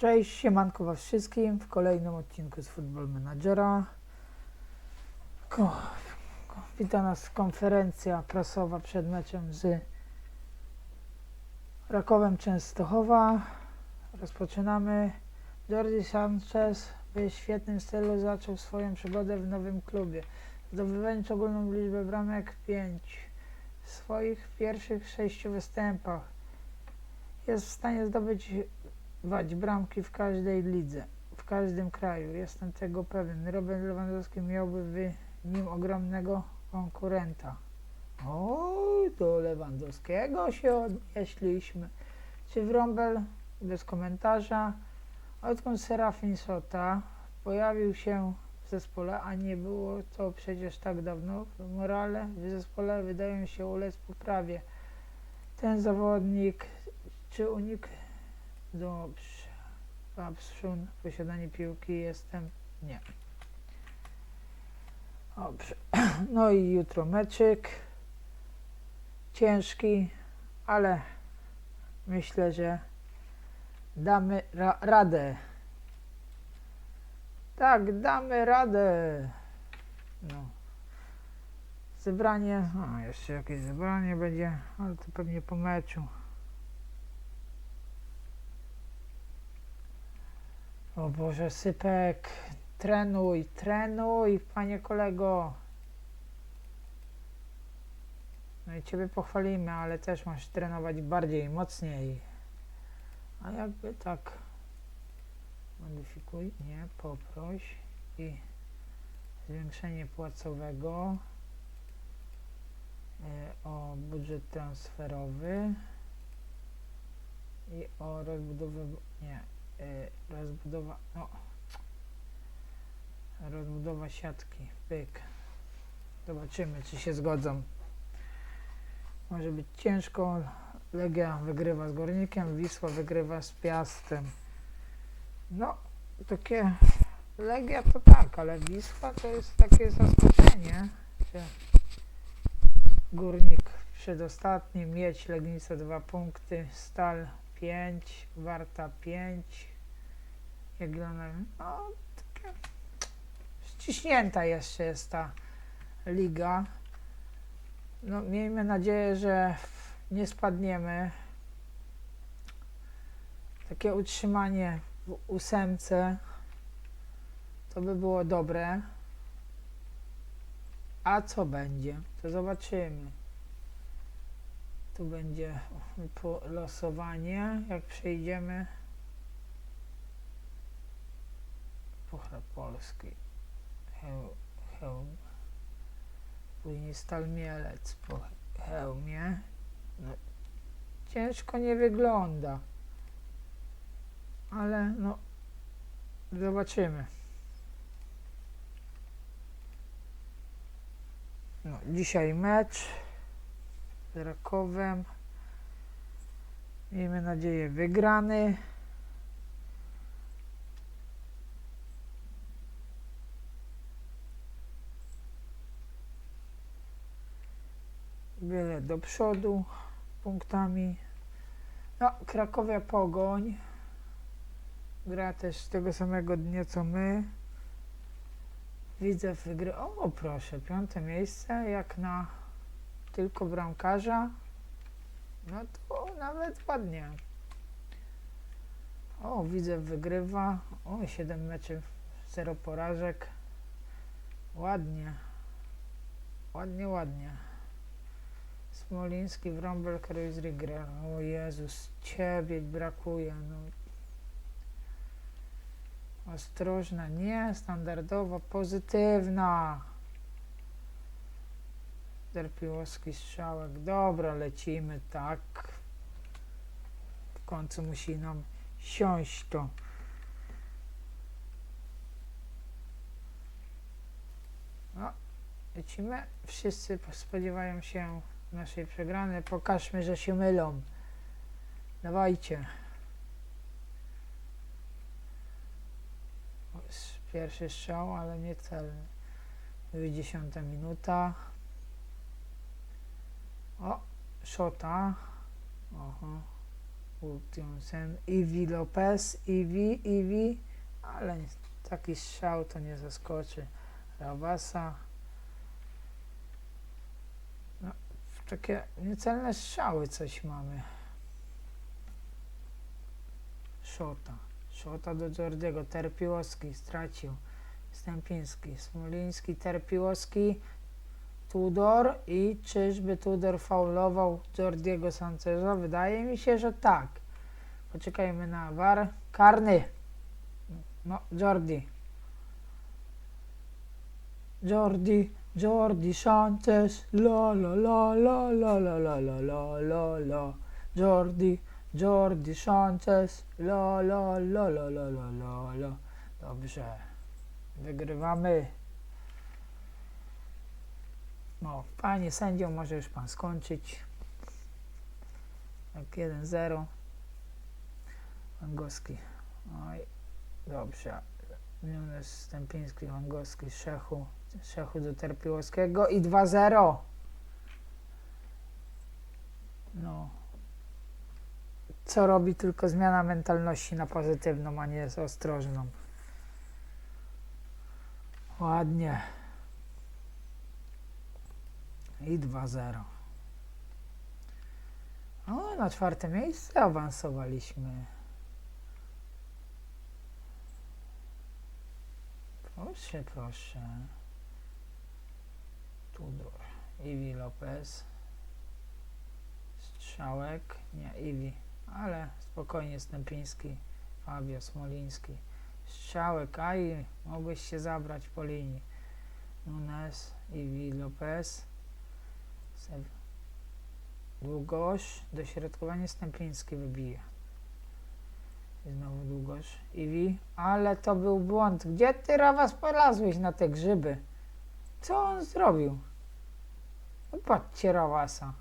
Cześć, siemanko was wszystkim w kolejnym odcinku z Football Managera. Wita nas konferencja prasowa przed meczem z Rakowem Częstochowa. Rozpoczynamy. Jordi Sanchez w świetnym stylu zaczął swoją przygodę w nowym klubie. Zdobywając ogólną liczbę bramek 5 w swoich pierwszych sześciu występach. Jest w stanie zdobyć wać bramki w każdej lidze, w każdym kraju. Jestem tego pewien. Robert Lewandowski miałby w nim ogromnego konkurenta. Oj, do Lewandowskiego się odnieśliśmy. Czy Wrąbel? Bez komentarza. Odkąd Serafin Sota pojawił się w zespole, a nie było to przecież tak dawno, morale w zespole wydają się ulec poprawie. Ten zawodnik, czy unik Dobrze. Papszun, posiadanie piłki jestem. Nie. Dobrze. No i jutro meczyk. Ciężki, ale myślę, że damy ra radę. Tak, damy radę. No. Zebranie. A, jeszcze jakieś zebranie będzie, ale to pewnie po meczu. O Boże, Sypek, trenuj, trenuj, panie kolego. No i ciebie pochwalimy, ale też masz trenować bardziej, mocniej. A jakby tak modyfikuj, nie, poproś i zwiększenie płacowego e, o budżet transferowy i o rozbudowę, nie, rozbudowa, no, rozbudowa siatki, pyk. Zobaczymy, czy się zgodzą. Może być ciężko. Legia wygrywa z Górnikiem, Wisła wygrywa z Piastem. No, takie Legia to tak, ale Wisła to jest takie zaskoczenie, że Górnik przedostatni, Miedź, Legnica 2 punkty, Stal 5, Warta 5, Jagiellona, no takie ściśnięta jeszcze jest ta liga. No miejmy nadzieję, że nie spadniemy. Takie utrzymanie w ósemce to by było dobre. A co będzie? To zobaczymy. Tu będzie losowanie, jak przejdziemy. Puchar Polski. Heł, hełm. Później Stal Mielec po hełmie. No, ciężko nie wygląda. Ale no, zobaczymy. No, dzisiaj mecz z Rakowem. Miejmy nadzieję wygrany. Byle do przodu punktami. No, Krakowia Pogoń. Gra też tego samego dnia co my. Widzę wygry. O, proszę, piąte miejsce, jak na tylko bramkarza. No to nawet ładnie. O, widzę wygrywa. O, 7 meczów, 0 porażek. Ładnie. Ładnie, ładnie. Smoliński, Wrąbel, Kreuzriger. O Jezus, Ciebie brakuje. No. Ostrożna, nie, standardowa, pozytywna. Derpiłowski strzałek. Dobra, lecimy, tak. W końcu musi nam siąść to. No, lecimy. Wszyscy spodziewają się naszej przegranej. Pokażmy, że się mylą. Dawajcie. Pierwszy strzał, ale nie celny. 10 minuta. O, szota. Oho. Hutchinson, Iwi Lopez, Iwi, ale taki strzał to nie zaskoczy. Rawasa. No, takie niecelne strzały coś mamy. Szota. Szota do Jordiego. Terpiłowski stracił. Stępiński. Smoliński, Terpiłowski. Tudor i czyżby Tudor faulował Jordiego Sancheza? Wydaje mi się, że tak. Poczekajmy na war. Karny. No, Jordi. Jordi, Jordi Sanchez. La la la la la la la la la la la. Jordi, Jordi Sanchez. La la la la la la la la. Dobrze. Wygrywamy. No, panie sędzio, może już pan skończyć. Tak, 1-0. Wągowski. Oj, dobrze. Nunes, Stępiński, Wągowski, Szechu. Szechu do Terpiłowskiego i 2-0. No. Co robi tylko zmiana mentalności na pozytywną, a nie z ostrożną. Ładnie. I 2-0. O, na czwarte miejsce awansowaliśmy. Proszę, proszę. Tudor. Iwi Lopez. Strzałek. Nie, Iwi. Ale spokojnie Stępiński. Fabio Smoliński. Strzałek. Aj, mogłeś się zabrać po linii. Nunes. Iwi Lopez. Sew- Długosz. Dośrodkowanie Stępiński wybija. I znowu długosz. Iwi. Ale to był błąd. Gdzie ty, Rawas, polazłeś na te grzyby? Co on zrobił? No patrzcie, Rawasa.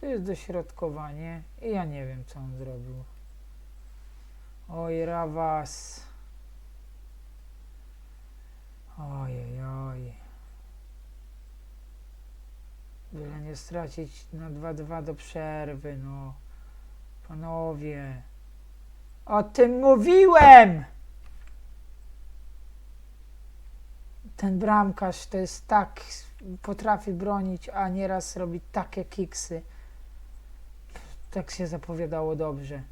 To jest dośrodkowanie i ja nie wiem, co on zrobił. Oj, Rawas. Ojej, oj. Byle nie stracić na 2-2 do przerwy, no. Panowie. O tym mówiłem! Ten bramkarz to jest tak, potrafi bronić, a nieraz robi takie kiksy. Tak się zapowiadało dobrze.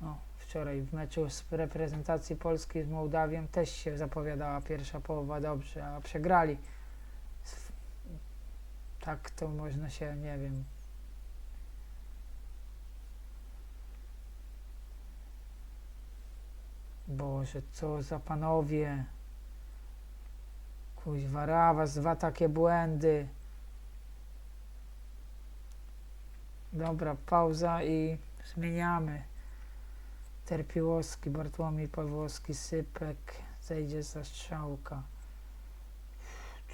No, wczoraj w meczu z reprezentacji Polski z Mołdawią też się zapowiadała pierwsza połowa dobrze, a przegrali. Tak to można się, nie wiem. Boże, co za panowie. Kuźwa, Rawas, dwa takie błędy. Dobra, pauza i zmieniamy. Terpiłowski, Bartłomiej Pawłowski, Sypek, zejdzie za strzałka.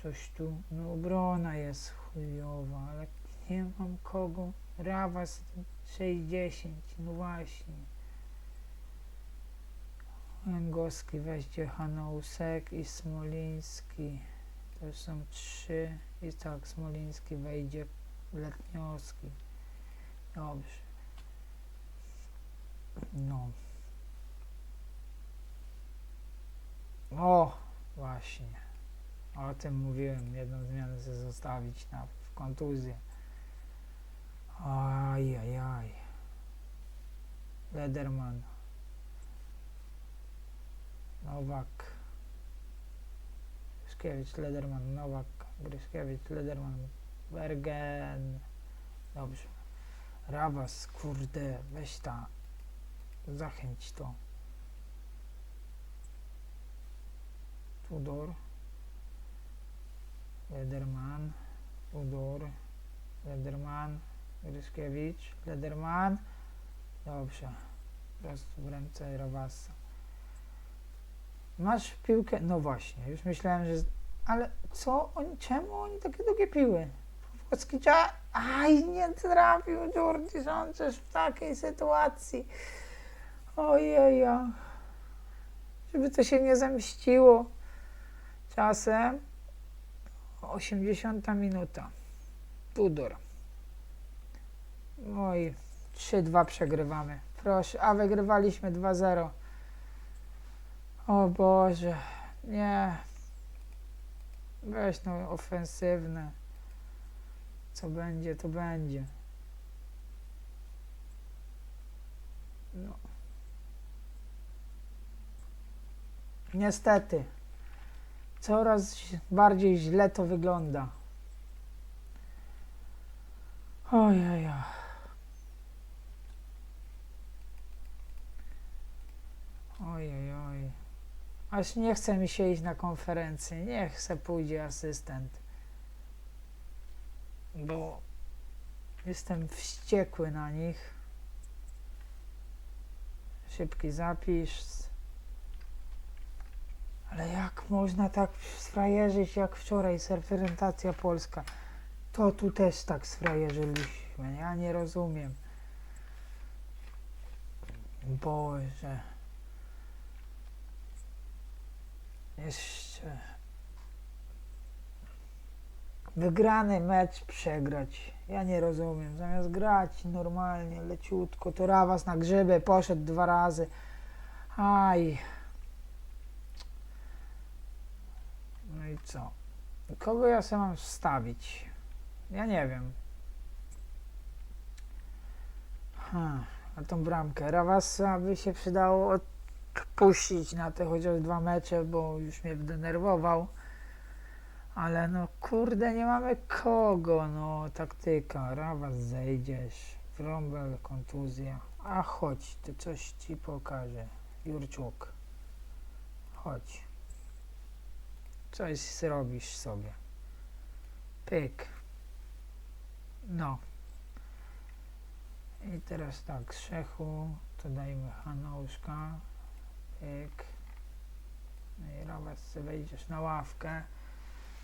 Coś tu, no obrona jest chujowa, ale nie mam kogo. Rawas 6-10, no właśnie. Łęgowski weździe Hanousek i Smoliński. To są trzy. I tak, Smoliński wejdzie Letniowski. Dobrze. No. O, właśnie. O tym mówiłem. Jedną zmianę sobie zostawić na w kontuzję. Aj, aj, aj. Lederman. Nowak. Gryszkiewicz, Lederman, Nowak, Gryszkiewicz, Lederman, Bergen. Dobrze. Rawas, kurde, weź ta. Zachęć to. Tudor. Lederman. Tudor. Lederman. Gryszkiewicz. Lederman. Dobrze. Prostu w ręce Rawasa. Masz piłkę? No właśnie, już myślałem, że... Ale co oni, czemu oni takie długie piły? Włoski trzeba... Aj, nie trafił Jordi Sanchez w takiej sytuacji. Ojeja. Żeby to się nie zemściło. Czasem 80 minuta. Tudor. I 3-2 przegrywamy. Proszę, a wygrywaliśmy 2-0. O Boże, nie. Weź no ofensywne. Co będzie, to będzie. No. Niestety. Coraz bardziej źle to wygląda. Ojej. Ojej, oj. Aż nie chce mi się iść na konferencję. Nie chce pójdzie asystent. Bo jestem wściekły na nich. Szybki zapis. Ale jak można tak sfrajerzyć jak wczoraj z polska? To tu też tak sfrajerzyliśmy. Ja nie rozumiem. Boże. Jeszcze. Wygrany mecz przegrać. Ja nie rozumiem. Zamiast grać normalnie, leciutko, to Rawas na grzybę poszedł dwa razy. Aj. No i co? Kogo ja sobie mam wstawić? Ja nie wiem. Ha, a tą bramkę. Rawasa by się przydało odpuścić na te chociaż dwa mecze, bo już mnie denerwował. Ale no kurde, nie mamy kogo, no taktyka, Rawas zejdziesz, Wrąbel, kontuzja, a chodź, to coś ci pokażę, Jurczuk, chodź, coś zrobisz sobie, pyk, no. I teraz tak, Szechu, to dajmy Hanouszka, pyk, no i sobie wejdziesz na ławkę,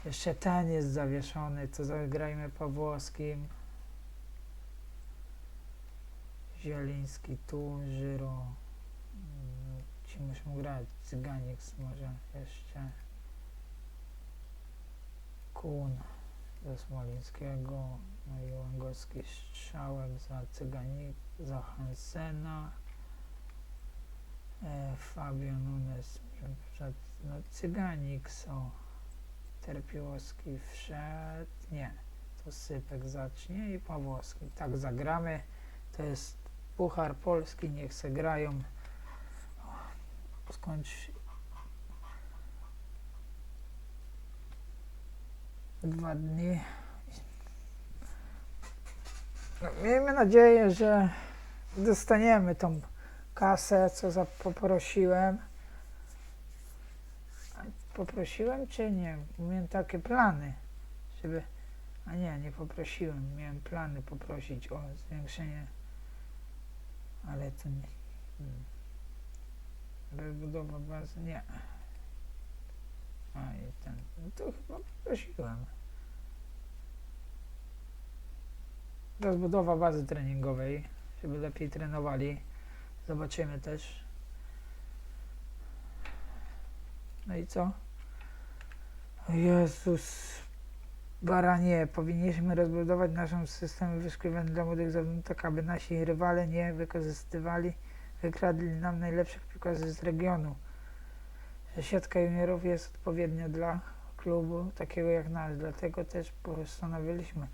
jeszcze ten jest zawieszony, to zagrajmy po włoskim. Zieliński tu, Żyro. Ci muszą grać. Cyganik może jeszcze. Kun ze Smolińskiego. No i Łęgowski strzałek za Cyganik, za Hansena. E, Fabio Nunes no Cyganik są. Terpiłowski wszedł. Nie, to Sypek zacznie i Pawłowski. Tak zagramy. To jest Puchar Polski, niech se grają. Skończ. Dwa dni. No, miejmy nadzieję, że dostaniemy tą kasę, co za poprosiłem. Poprosiłem czy nie? Miałem takie plany, żeby. A nie, nie poprosiłem. Miałem plany poprosić o zwiększenie, ale to nie. Hmm. Rozbudowa bazy, nie. A i ten. No to chyba poprosiłem. Rozbudowa bazy treningowej, żeby lepiej trenowali. Zobaczymy też. No i co? Jezus, baranie, powinniśmy rozbudować naszą system wyszukiwań dla młodych zawodników, tak aby nasi rywale nie wykorzystywali, wykradli nam najlepszych piłkarzy z regionu. Że siatka juniorów jest odpowiednia dla klubu takiego jak nasz, dlatego też postanowiliśmy.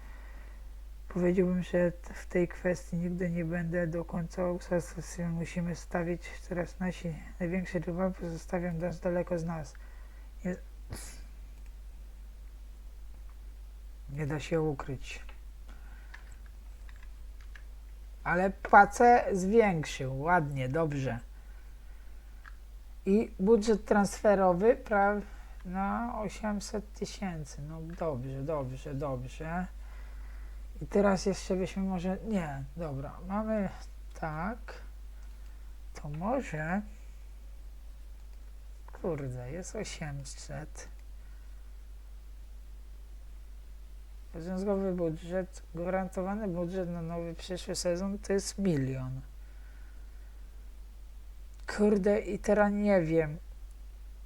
Powiedziałbym, że w tej kwestii nigdy nie będę do końca usatysfakcjonowany. Musimy stawić teraz nasi najwięksi rywale pozostawią nas daleko z nas. Nie, nie da się ukryć. Ale płacę zwiększył, ładnie, dobrze. I budżet transferowy prawie na 800 tysięcy. No dobrze, dobrze, dobrze. I teraz jeszcze byśmy może. Nie, dobra, mamy tak. To może. Kurde, jest 800. Związkowy budżet, gwarantowany budżet na nowy przyszły sezon to jest milion. Kurde, i teraz nie wiem,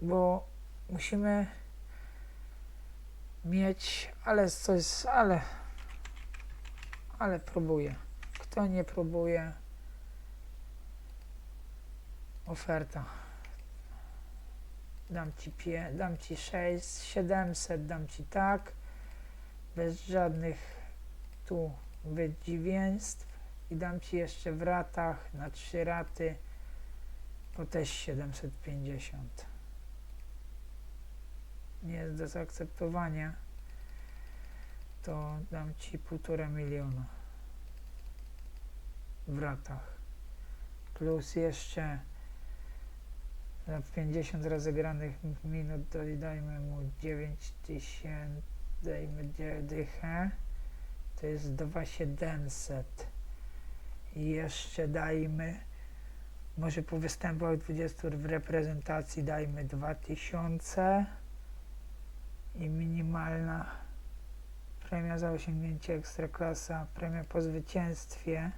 bo musimy mieć, ale coś, ale, ale próbuję. Kto nie próbuje? Oferta. Dam ci, pie, dam ci 6, 700, dam ci tak. Bez żadnych tu wydziwieństw. I dam ci jeszcze w ratach na trzy raty po też 750. Nie jest do zaakceptowania. To dam ci półtora miliona w ratach. Plus jeszcze za 50 rozegranych minut dodajmy mu 9 tysięcy, dajmy dzie- dychę, to jest 2700. I jeszcze dajmy, może po występach 20 w reprezentacji dajmy 2000 i minimalna premia za osiągnięcie ekstraklasa, premia po zwycięstwie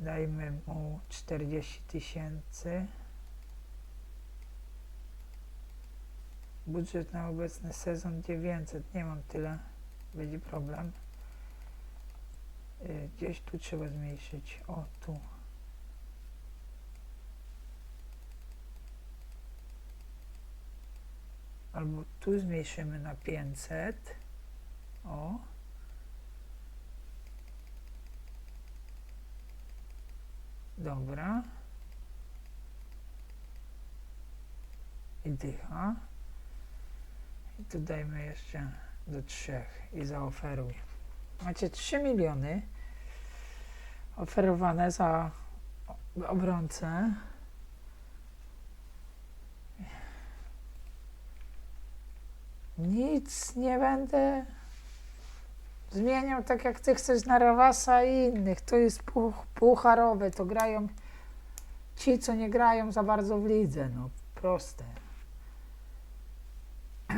dajmy mu 40 tysięcy. Budżet na obecny sezon 900, nie mam tyle, będzie problem. Y, Gdzieś tu trzeba zmniejszyć, o tu. Albo tu zmniejszymy na 500. O. Dobra. I dycha. I tu dajmy jeszcze do trzech i zaoferuj. Macie 3 miliony oferowane za obrońcę. Nic nie będę zmieniał tak jak ty chcesz na Rawasa i innych. To jest puch, pucharowe, to grają ci, co nie grają za bardzo w lidze. No proste.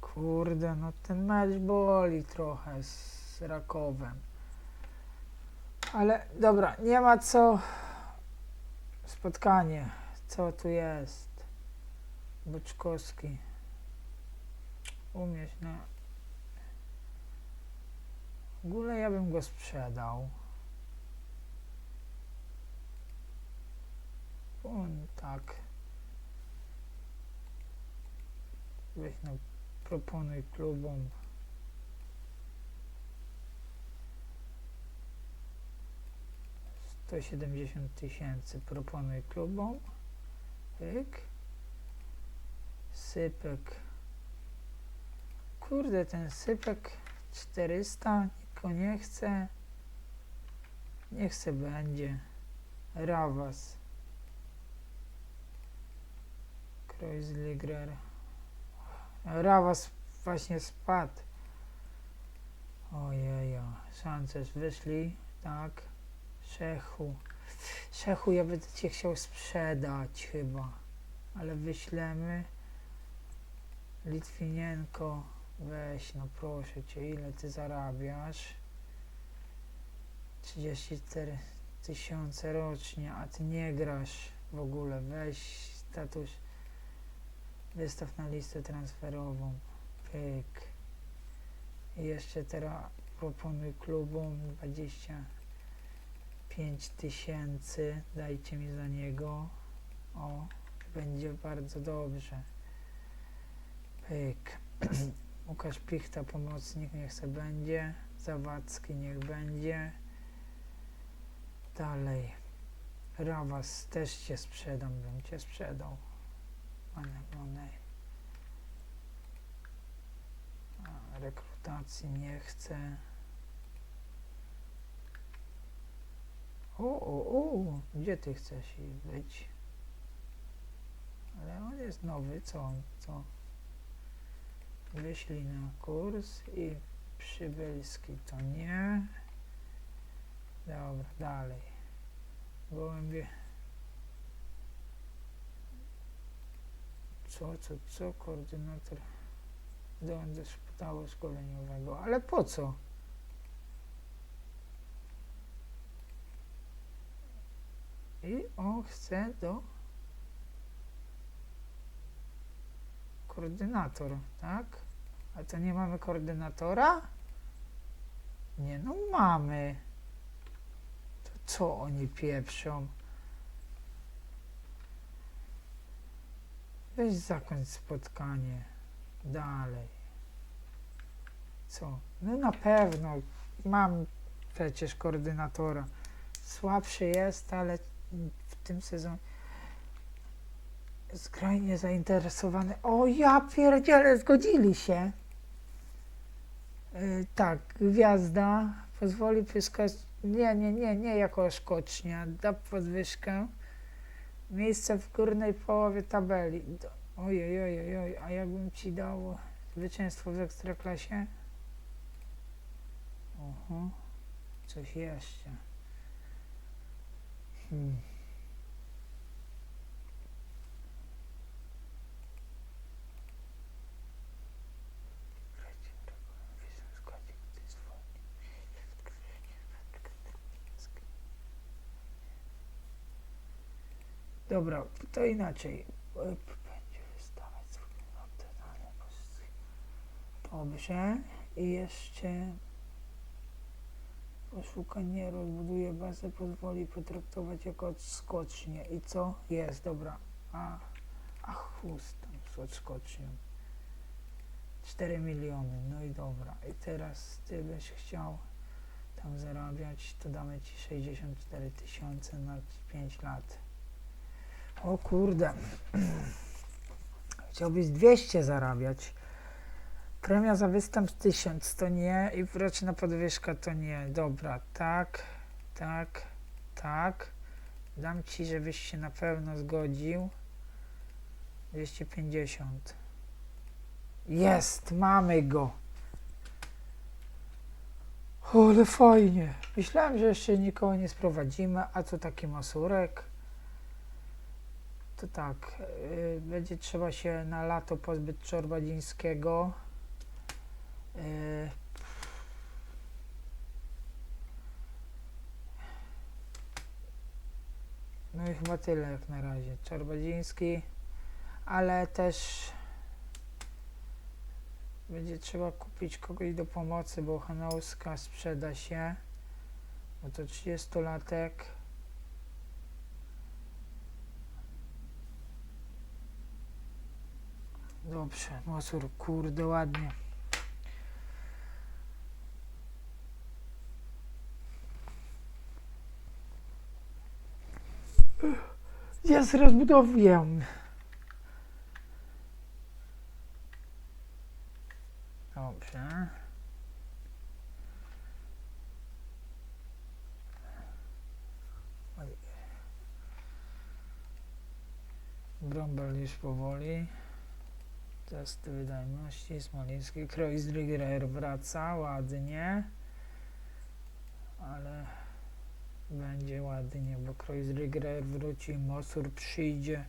Kurde, no ten mecz boli trochę z Rakowem. Ale dobra, nie ma co. Spotkanie. Co tu jest? Boczkowski. Umieć na. W ogóle ja bym go sprzedał. On tak. Weź no, proponuj klubom. Sto siedemdziesiąt tysięcy proponuj klubom. Pyk. Sypek. Kurde, ten sypek 400, nikt go nie chce. Nie chce będzie. Rawas. Kreuzligrer. Rawas właśnie spadł. Ojejo. Sanchez wyszli. Tak. Szechu. Szechu, ja będę cię chciał sprzedać chyba. Ale wyślemy. Litwinienko. Weź, no proszę cię, ile ty zarabiasz? 34 tysiące rocznie, a ty nie grasz w ogóle. Weź status, wystaw na listę transferową. Pyk. I jeszcze teraz proponuj klubom 25 tysięcy. Dajcie mi za niego. O, będzie bardzo dobrze. Pyk. Łukasz Pichta, pomocnik, niech se będzie. Zawadzki, niech będzie. Dalej. Rawas, też cię sprzedam, bym cię sprzedał. Manek Monej. A, Rekrutacji nie chcę. O, o, o, gdzie ty chcesz być? Ale on jest nowy, co co? Wyślij na kurs i przybylski to nie. Dobra, dalej. Gołębie. Co, co, co? Koordynator do szpitału szkoleniowego. Ale po co? I on chce do koordynator, tak? A to nie mamy koordynatora? Nie no, mamy. To co oni pieprzą? Weź zakończ spotkanie. Dalej. Co? No na pewno. Mam przecież koordynatora. Słabszy jest, ale w tym sezonie skrajnie zainteresowany. O ja pierdzielę, zgodzili się. Yy, tak, gwiazda pozwoli pyskać. Nie, nie, nie, nie jako skocznia. Da podwyżkę. Miejsce w górnej połowie tabeli. Ojej, ojej, ojej, a jakbym ci dał zwycięstwo w ekstraklasie? Oho, coś jeszcze. Hmm. Dobra, to inaczej. E, Będzie wystawać optymalne pozycje. Dobrze. I jeszcze poszukanie rozbuduje bazę, pozwoli potraktować jako odskocznie. I co? Jest, dobra. A, a chust tam z odskocznią. 4 miliony, no i dobra. I teraz ty byś chciał tam zarabiać, to damy ci 64 tysiące na 5 lat. O kurde. Chciałbyś 200 zarabiać. Premia za występ 1000 to nie i roczna podwyżka to nie. Dobra, tak, tak, tak. Dam ci, żebyś się na pewno zgodził. 250. Jest, mamy go. O, ale fajnie. Myślałem, że jeszcze nikogo nie sprowadzimy, a co taki masurek? To tak, y, będzie trzeba się na lato pozbyć Czorbadzińskiego. Y, No i chyba tyle jak na razie. Czorbadziński, ale też będzie trzeba kupić kogoś do pomocy, bo Hanauska sprzeda się. Bo to 30-latek. Dobrze, Mosur, kurde, ładnie. Jest rozbudowuję. Dobrze. Brąbel już powoli. Testy wydajności, Smoliński, Kreuzrigger wraca, ładnie. Ale będzie ładnie, bo Kreuzrigger wróci, Mosur przyjdzie.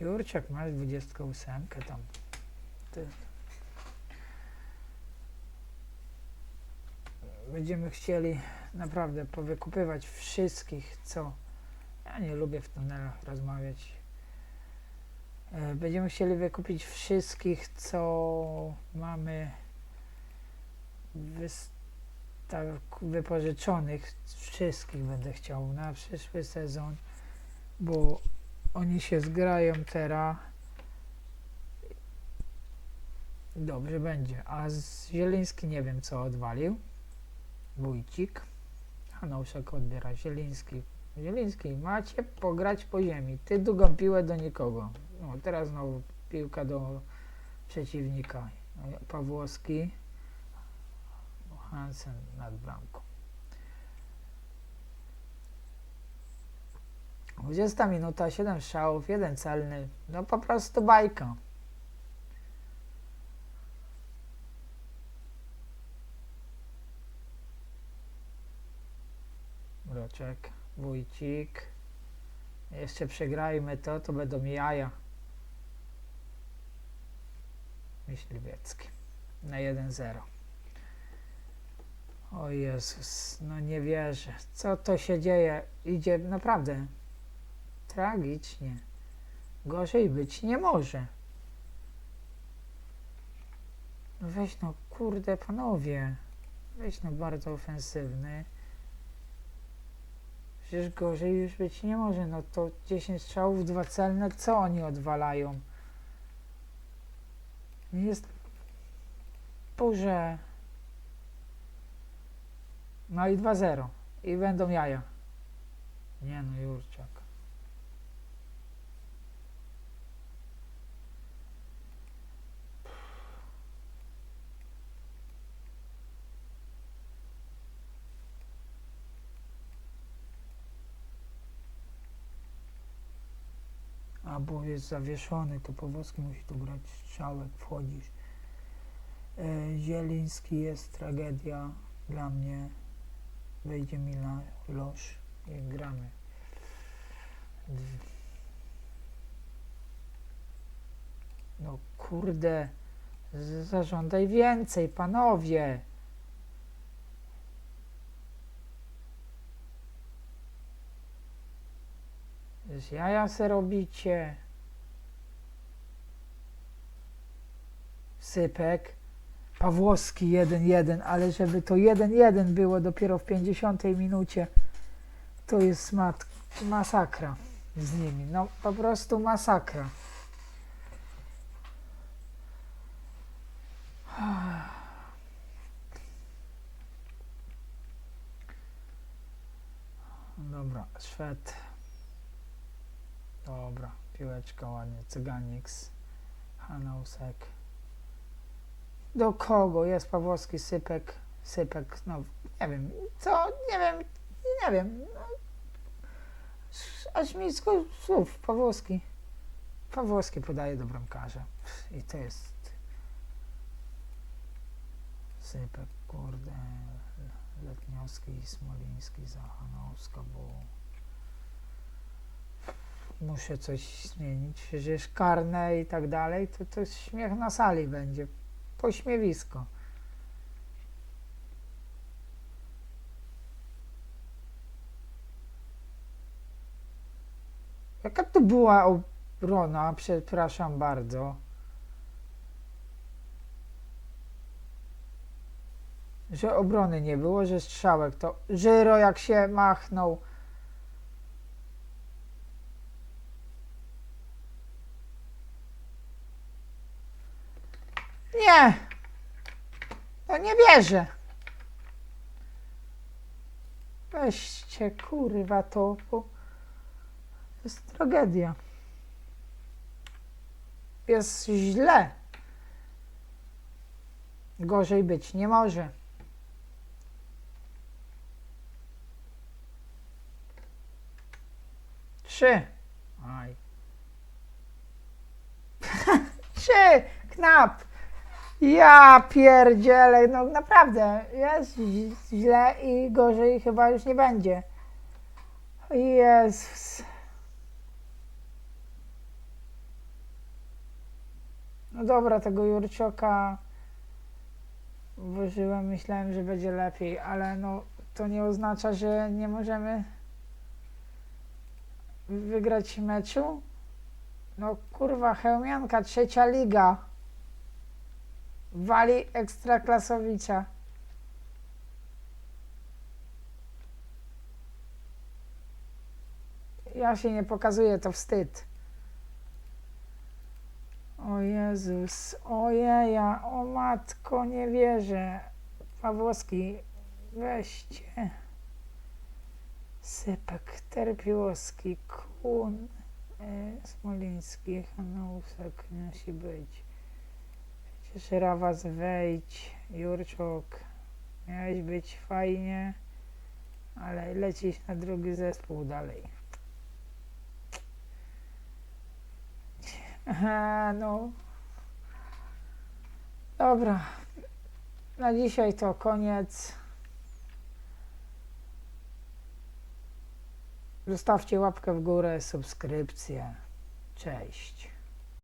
Jurciak ma 28 tam. Ty. Będziemy chcieli naprawdę powykupywać wszystkich, co... Ja nie lubię w tunelach rozmawiać. E, Będziemy chcieli wykupić wszystkich, co mamy wypożyczonych. Wszystkich będę chciał na przyszły sezon, bo oni się zgrają teraz. Dobrze będzie. A z Zieliński nie wiem co odwalił. Wójcik. Hanouszek odbiera Zieliński. Zieliński, macie pograć po ziemi. Ty długą piłę do nikogo. No, teraz znowu piłka do przeciwnika. Pawłowski. Hansen nad bramką. 20 minuta, 7 strzałów, jeden celny. No po prostu bajka. Mroczek, Wójcik. Jeszcze przegrajmy to, to będą jaja. Myśliwiecki. Na 1-0. O Jezus, no nie wierzę. Co to się dzieje? Idzie naprawdę tragicznie. Gorzej być nie może. No weź no, kurde panowie. Weź no bardzo ofensywny. Przecież gorzej już być nie może. No to 10 strzałów, dwa celne. Co oni odwalają? Jest... Boże. No i 2-0. I będą jaja. Nie no, Jurczak. A bo jest zawieszony, to Powódzki musi tu grać strzałek, wchodzisz. E, Zieliński jest tragedia dla mnie. Wejdzie mi na loż i gramy. No kurde, zażądaj więcej, panowie. Z jaja se robicie. Sypek. Pawłowski 1-1, ale żeby to 1-1 było dopiero w 50 minucie, to jest masakra z nimi. No po prostu masakra. Dobra, Szwed. Dobra, piłeczka ładnie. Cyganiks. Hanausek. Do kogo jest Pawłowski Sypek? Sypek, no nie wiem, co, nie wiem, nie wiem. No, aż mi słów, Pawłowski. Pawłowski podaje do bramkarza. I to jest Sypek, kurde, Letniowski Smoliński za Hanowska, bo muszę coś zmienić. Przecież karne i tak dalej, to, to śmiech na sali będzie. Pośmiewisko. Jaka to była obrona? Przepraszam bardzo. Że obrony nie było, że strzałek to Żyro jak się machnął. Nie. No nie wierzę. Weźcie kurwa to. To jest tragedia. Jest źle. Gorzej być nie może. Trzy. Aj. Trzy. Knap. Ja pierdzielę, no naprawdę, jest źle i gorzej chyba już nie będzie. Jezus. No dobra, tego Jurcioka włożyłem, myślałem, że będzie lepiej, ale no to nie oznacza, że nie możemy wygrać meczu. No kurwa, Chełmianka, trzecia liga. Wali ekstraklasowicza. Ja się nie pokazuję, to wstyd. O Jezus, ojeja, o matko, nie wierzę. Pawłowski, weźcie. Sypek, Terpiłowski, Kun, e, Smoliński, Hanausek musi być. Rawas wejdź, Jurczok, miałeś być fajnie, ale lecisz na drugi zespół dalej. Aha, no. Dobra. Na dzisiaj to koniec. Zostawcie łapkę w górę, subskrypcję. Cześć.